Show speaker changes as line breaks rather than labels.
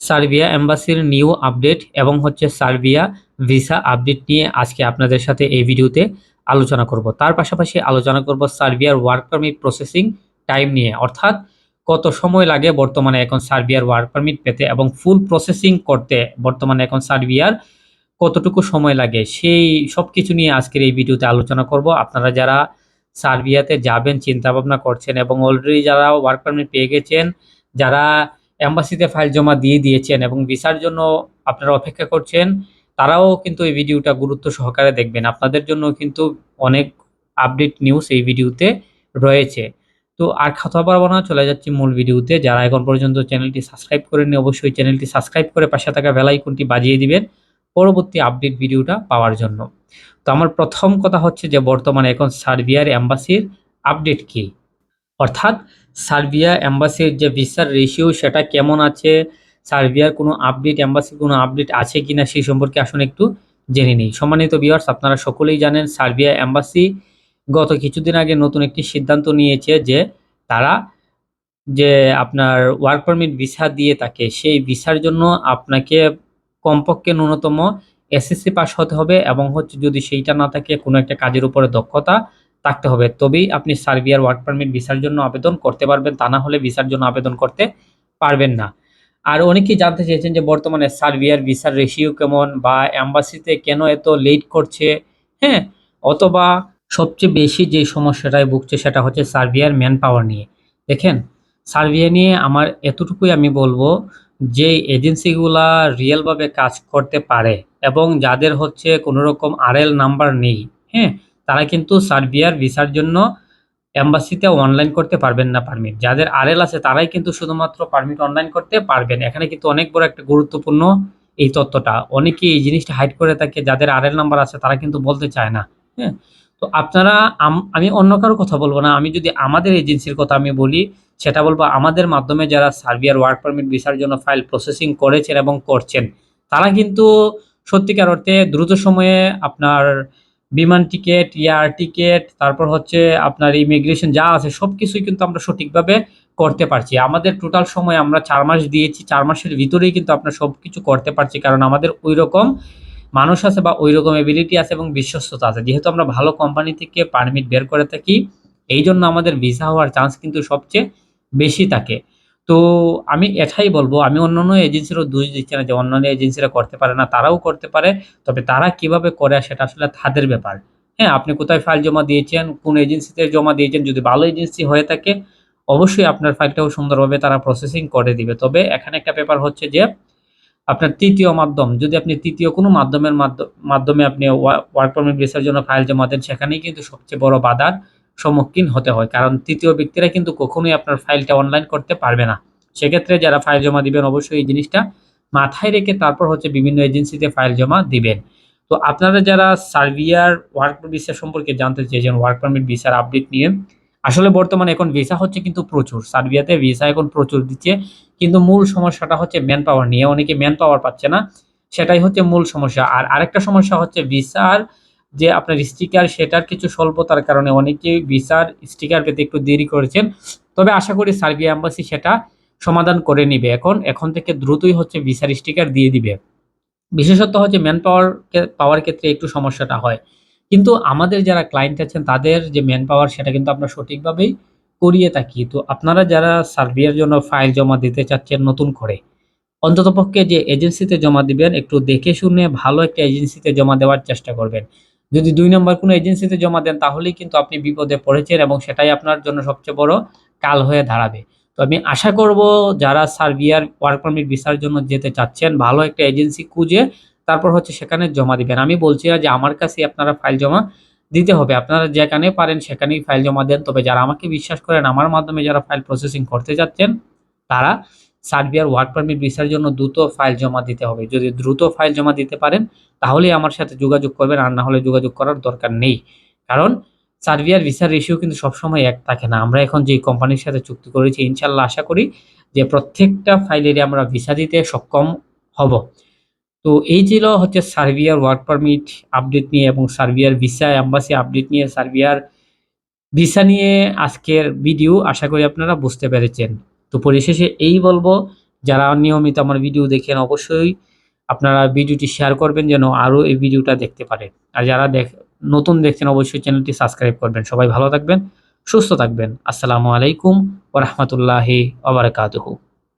Serbia এম্বাসির new update এবং হচ্ছে Serbia visa update নিয়ে আজকে আপনাদের সাথে এই ভিডিওতে আলোচনা করব। তার পাশাপাশি আলোচনা করব সার্বিয়ার ওয়ার্ক পারমিট প্রসেসিং টাইম নিয়ে। অর্থাৎ কত সময় লাগে বর্তমানে এখন সার্বিয়ার ওয়ার্ক পারমিট পেতে এবং ফুল প্রসেসিং করতে বর্তমানে এখন সার্বিয়ার কতটুকু সময় লাগে সেই সব কিছু নিয়ে আজকের এই ভিডিওতে আলোচনা করব। আপনারা যারা সার্বিয়াতে যাবেন চিন্তা ভাবনা করছেন এবং অলরেডি যারা ওয়ার্ক পারমিট পেয়ে গেছেন, যারা অ্যাম্বাসিতে ফাইল জমা দিয়ে দিয়েছেন এবং ভিসার জন্য আপনারা অপেক্ষা করছেন, তারাও কিন্তু এই ভিডিওটা গুরুত্ব সহকারে দেখবেন। আপনাদের জন্য কিন্তু অনেক আপডেট নিউজ এই ভিডিওতে রয়েছে। তো আর কথা পারব না, চলে যাচ্ছি মূল ভিডিওতে। যারা এখন পর্যন্ত চ্যানেলটি সাবস্ক্রাইব করেননি, অবশ্যই চ্যানেলটি সাবস্ক্রাইব করে পাশে থাকা বেল আইকনটি বাজিয়ে দিবেন পরবর্তী আপডেট ভিডিওটা পাওয়ার জন্য। তো আমার প্রথম কথা হচ্ছে যে, বর্তমানে এখন সার্বিয়ার অ্যাম্বাসির আপডেট কি? অর্থাৎ সার্বিয়া অ্যাম্বাসির যে ভিসার রেশিও সেটা কেমন আছে? সার্বিয়ার কোনো আপডেট অ্যাম্বাসির কোনো আপডেট আছে কি না সেই সম্পর্কে আসলে একটু জেনে নিই। সম্মানিত ভিউয়ার্স আপনারা সকলেই জানেন সার্বিয়া অ্যাম্বাসি গত কিছুদিন আগে নতুন একটি সিদ্ধান্ত নিয়েছে যে তারা যে আপনার ওয়ার্ক পারমিট ভিসা দিয়ে থাকে সেই ভিসার জন্য আপনাকে কমপক্ষে ন্যূনতম এসএসসি পাস হতে হবে এবং হচ্ছে যদি সেইটা না থাকে, কোনো একটা কাজের উপরে দক্ষতা থাকতে হবে। তবেই আপনি সার্বিয়ার ওয়ার্ক পারমিট ভিসার জন্য আবেদন করতে পারবেন, তা না হলে ভিসার জন্য আবেদন করতে পারবেন না। আর অনেকেই জানতে চেয়েছেন যে বর্তমানে সার্বিয়ার ভিসার রেশিও কেমন বা অ্যাম্বাসিতে কেন এত লেট করছে হ্যাঁ? অথবা সবচেয়ে বেশি যে সমস্যাটায় ভুগছে সেটা হচ্ছে সার্বিয়ার ম্যান পাওয়ার নিয়ে। দেখেন, সার্বিয়া নিয়ে আমার এতটুকুই আমি বলব যে এজেন্সিগুলা রিয়েলভাবে কাজ করতে পারে এবং যাদের হচ্ছে কোনো রকম আরএল নাম্বার নেই হ্যাঁ? তারা কিন্তু সার্বিয়ার ভিসার জন্য এম্বাসিতে অনলাইন করতে পারবেন না পারমিট যাদের আরএল আছে, তারাই কিন্তু শুধুমাত্র পারমিট অনলাইন করতে পারবেন। এখানে কিন্তু অনেক বড় একটা গুরুত্বপূর্ণ এই তথ্যটা। অনেকে এই জিনিসটা হাইড করে থাকে, যাদের আরএল নাম্বার আছে, তারা কিন্তু বলতে চায় না। হ্যাঁ? তো আপনারা আমি অন্য কারও কথা বলব না। আমি যদি আমাদের এজেন্সির কথা আমি বলি, সেটা বলব আমাদের মাধ্যমে যারা সার্বিয়ার ওয়ার্ক পারমিট ভিসার জন্য ফাইল প্রসেসিং করেছেন এবং করছেন, তারা কিন্তু সত্যিকার অর্থে দ্রুত সময়ে আপনার বিমান টিকিট, এয়ার টিকিট, তারপর হচ্ছে আপনার ইমিগ্রেশন যা আছে সব কিছুই কিন্তু আমরা সঠিকভাবে করতে পারছি। আমাদের টোটাল সময় আমরা চার মাস দিয়েছি, চার মাসের ভিতরেই কিন্তু আমরা সব কিছু করতে পারছি কারণ আমাদের ওই রকম মানুষ আছে বা ওই রকম এবিলিটি আছে এবং বিশ্বস্ততা আছে। যেহেতু আমরা ভালো কোম্পানি থেকে পারমিট বের করে থাকি এই জন্য আমাদের ভিসা হওয়ার চান্স কিন্তু সবচেয়ে বেশি থাকে। তো আমি এটাই বলব, আমি অন্যান্য এজেন্সিরও দোষ দিচ্ছি না যে অন্যান্য এজেন্সিরা করতে পারে না, তারাও করতে পারে, তবে তারা কীভাবে করে সেটা আসলে তাদের ব্যাপার। হ্যাঁ আপনি কোথায় ফাইল জমা দিয়েছেন, কোন এজেন্সিতে জমা দিয়েছেন, যদি ভালো এজেন্সি হয়ে থাকে, অবশ্যই আপনার ফাইলটাও সুন্দরভাবে তারা প্রসেসিং করে দিবে। তবে এখানে একটা ব্যাপার হচ্ছে যে, আপনার তৃতীয় মাধ্যম, যদি আপনি তৃতীয় কোনো মাধ্যমের মাধ্যমে আপনি ওয়ার্ক পারমিট ভিসার জন্য ফাইল জমা দেন, সেখানেই কিন্তু সবচেয়ে বড় বাধার সম্মুখীন হতে হয়। কারণ তৃতীয় ব্যক্তিরা কিন্তু কখনোই আপনার ফাইলটা অনলাইন করতে পারবে না। সেক্ষেত্রে যারা ফাইল জমা দিবেন, অবশ্যই এই জিনিসটা মাথায় রেখে তারপর হচ্ছে বিভিন্ন এজেন্সিতে ফাইল জমা দিবেন। তো আপনারা যারা সার্বিয়ার ওয়ার্ক ভিসা সম্পর্কে জানতে চেয়েছেন ওয়ার্ক পারমিট ভিসার আপডেট নিয়ে, আসলে বর্তমানে এখন ভিসা হচ্ছে কিন্তু প্রচুর। সার্বিয়াতে ভিসা এখন প্রচুর দিচ্ছে। কিন্তু মূল সমস্যাটা হচ্ছে ম্যান পাওয়ার নিয়ে। অনেকে ম্যান পাওয়ার পাচ্ছে না। সেটাই হচ্ছে মূল সমস্যা। আর আরেকটা সমস্যা হচ্ছে ভিসার যে আপনার স্টিকার সেটার কিছু স্বল্পতার কারণে অনেকে ভিসার স্টিকার পেতে একটু দেরি করেছেন। তবে আশা করি সার্বিয়া এম্বাসি সেটা সমাধান করে নিবে। এখন এখন থেকে দ্রুতই হচ্ছে ভিসার স্টিকার দিয়ে দিবে। বিশেষত হচ্ছে ম্যান পাওয়ার পাওয়ার ক্ষেত্রে একটু সমস্যাটা হয়। কিন্তু আমাদের যারা ক্লায়েন্ট আছেন, তাদের যে ম্যান পাওয়ার সেটা কিন্তু আমরা সঠিকভাবেই করিয়ে থাকি। তো আপনারা যারা সার্বিয়ার জন্য ফাইল জমা দিতে চাচ্ছেন নতুন করে, অন্ততপক্ষে যে এজেন্সিতে জমা দিবেন, একটু দেখে শুনে ভালো একটা এজেন্সিতে জমা দেওয়ার চেষ্টা করবেন। যদি দুই নম্বর কোনো এজেন্সিতে জমা দেন, তাহলেই কিন্তু আপনি বিপদে পড়েছেন এবং সেটাই আপনার জন্য সবচেয়ে বড় কাল হয়ে দাঁড়াবে। তো আমি আশা করব যারা সার্বিয়ার ওয়ার্ক পারমিট ভিসার জন্য যেতে চাচ্ছেন, ভালো একটা এজেন্সি খুঁজে তারপর হচ্ছে সেখানে জমা দিবেন। আমি বলছি না যে আমার কাছে আপনারা ফাইল জমা দিতে হবে। আপনারা যেখানে পারেন সেখানেই ফাইল জমা দেন। তবে যারা আমাকে বিশ্বাস করেন, আমার মাধ্যমে যারা ফাইল প্রসেসিং করতে যাচ্ছেন তারা সার্বিয়ার ওয়ার্ক পারমিট ভিসার জন্য দ্রুত ফাইল জমা দিতে হবে। যদি দ্রুত ফাইল জমা দিতে পারেন, তাহলেই আমার সাথে যোগাযোগ করবেন। আর না হলে যোগাযোগ করার দরকার নেই। কারণ সার্বিয়ার ভিসার রেশিও কিন্তু সবসময় এক থাকে না। আমরা এখন যে কোম্পানির সাথে চুক্তি করেছি ইনশাল্লাহ আশা করি যে প্রত্যেকটা ফাইলেরই আমরা ভিসা দিতে সক্ষম হব। তো এই ছিল হচ্ছে সার্বিয়ার ওয়ার্ক পারমিট আপডেট নিয়ে এবং সার্বিয়ার ভিসা অ্যাম্বাসি আপডেট নিয়ে সার্বিয়ার ভিসা নিয়ে আজকের ভিডিও। আশা করি আপনারা বুঝতে পেরেছেন। তো পরিশেষে এই বলব, যারা নিয়মিত আমার ভিডিও দেখেন অবশ্যই আপনারা ভিডিওটি শেয়ার করবেন যেন আরও এই ভিডিওটা দেখতে পারে। আর যারা দেখ নতুন দেখছেন অবশ্যই চ্যানেলটি সাবস্ক্রাইব করবেন। সবাই ভালো থাকবেন, সুস্থ থাকবেন। আসসালামু আলাইকুম ওরহমতুল্লাহি ওবরাকাতুহু